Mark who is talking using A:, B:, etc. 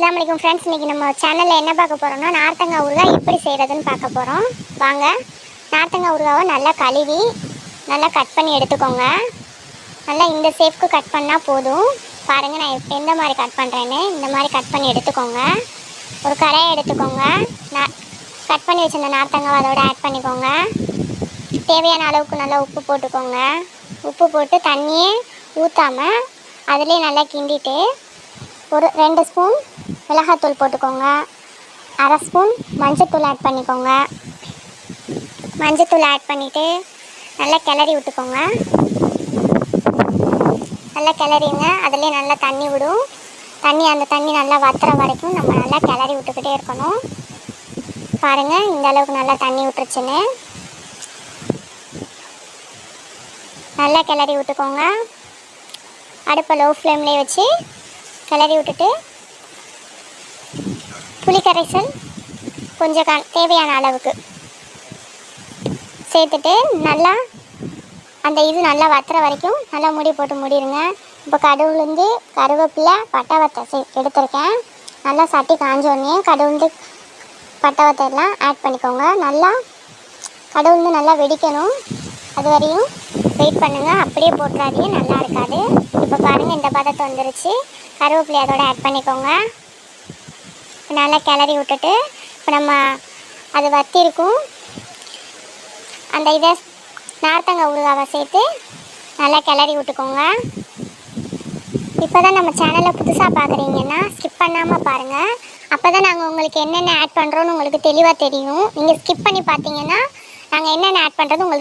A: அஸ்லாம் வலைக்கும் ஃப்ரெண்ட்ஸ் இன்றைக்கி நம்ம சேனலில் என்ன பார்க்க போகிறோம்னா நார்த்தங்காய் ஊறுகாய் எப்படி செய்கிறதுன்னு பார்க்க போகிறோம் வாங்க. நார்த்தங்காய் ஊறுகாவை நல்லா கழுவி நல்லா கட் பண்ணி எடுத்துக்கோங்க. நல்லா இந்த ஷேப்க்கு கட் பண்ணால் போதும். பாருங்கள் நான் எப்- எந்த மாதிரி கட் பண்ணுறேன்னு இந்த மாதிரி கட் பண்ணி எடுத்துக்கோங்க. ஒரு கரையை எடுத்துக்கோங்க. நான் கட் பண்ணி வச்சிருந்த நார்த்தங்காவை அதோட ஆட் பண்ணிக்கோங்க. தேவையான அளவுக்கு நல்லா உப்பு போட்டுக்கோங்க. உப்பு போட்டு தண்ணியே ஊற்றாமல் அதுலேயே நல்லா கிண்டிட்டு ஒரு ரெண்டு ஸ்பூன் மிளகாத்தூள் போட்டுக்கோங்க. அரை ஸ்பூன் மஞ்சத்தூள் ஆட் பண்ணிக்கோங்க. மஞ்சத்தூள் ஆட் பண்ணிவிட்டு நல்லா கிளறி விட்டுக்கோங்க. நல்லா கிளறிங்க. அதுலேயே நல்லா தண்ணி விடும். தண்ணி அந்த தண்ணி நல்லா வத்துற வரைக்கும் நம்ம நல்லா கிளறி விட்டுக்கிட்டே இருக்கணும். பாருங்கள் இந்த அளவுக்கு நல்லா தண்ணி விட்டுருச்சுன்னு. நல்லா கிளறி விட்டுக்கோங்க. அடுப்பை லோ ஃப்ளேம்லேயே வச்சு கிளறி விட்டுட்டு புளிக்கரைசல் கொஞ்சம் க தேவையான அளவுக்கு சேர்த்துட்டு நல்லா அந்த இது நல்லா வத்துற வரைக்கும் நல்லா மூடி போட்டு மூடிடுங்க இப்போ கடுவுலேருந்து கருவேப்பிலை பட்டவத்தை சே எடுத்திருக்கேன். நல்லா சட்டி காஞ்சோடனே கடுவுலேருந்து பட்டை எல்லாம் ஆட் பண்ணிக்கோங்க. நல்லா கடுவுலேருந்து நல்லா வெடிக்கணும். அது வரையும் வெயிட் பண்ணுங்கள் அப்படியே போட்டுறாதீங்க. நல்லா இருக்காது. இப்போ பாருங்கள் இந்த பதத்தை வந்துருச்சு. கருவேப்பிலை அதோட ஆட் பண்ணிக்கோங்க. இப்போ நல்லா கிளறி விட்டுட்டு இப்போ நம்ம அது வத்திருக்கும் அந்த இதை நார்த்தங்காய் ஊறுகாவை சேர்த்து நல்லா கிளறி விட்டுக்கோங்க. இப்போ தான் நம்ம சேனலை புதுசாக பார்க்குறீங்கன்னா ஸ்கிப் பண்ணாமல் பாருங்கள் அப்போ தான் நாங்கள் உங்களுக்கு என்னென்ன ஆட் பண்ணுறோன்னு உங்களுக்கு தெளிவாக தெரியும். நீங்கள் ஸ்கிப் பண்ணி பார்த்தீங்கன்னா நாங்கள் என்னென்ன ஆட் பண்ணுறது உங்களுக்கு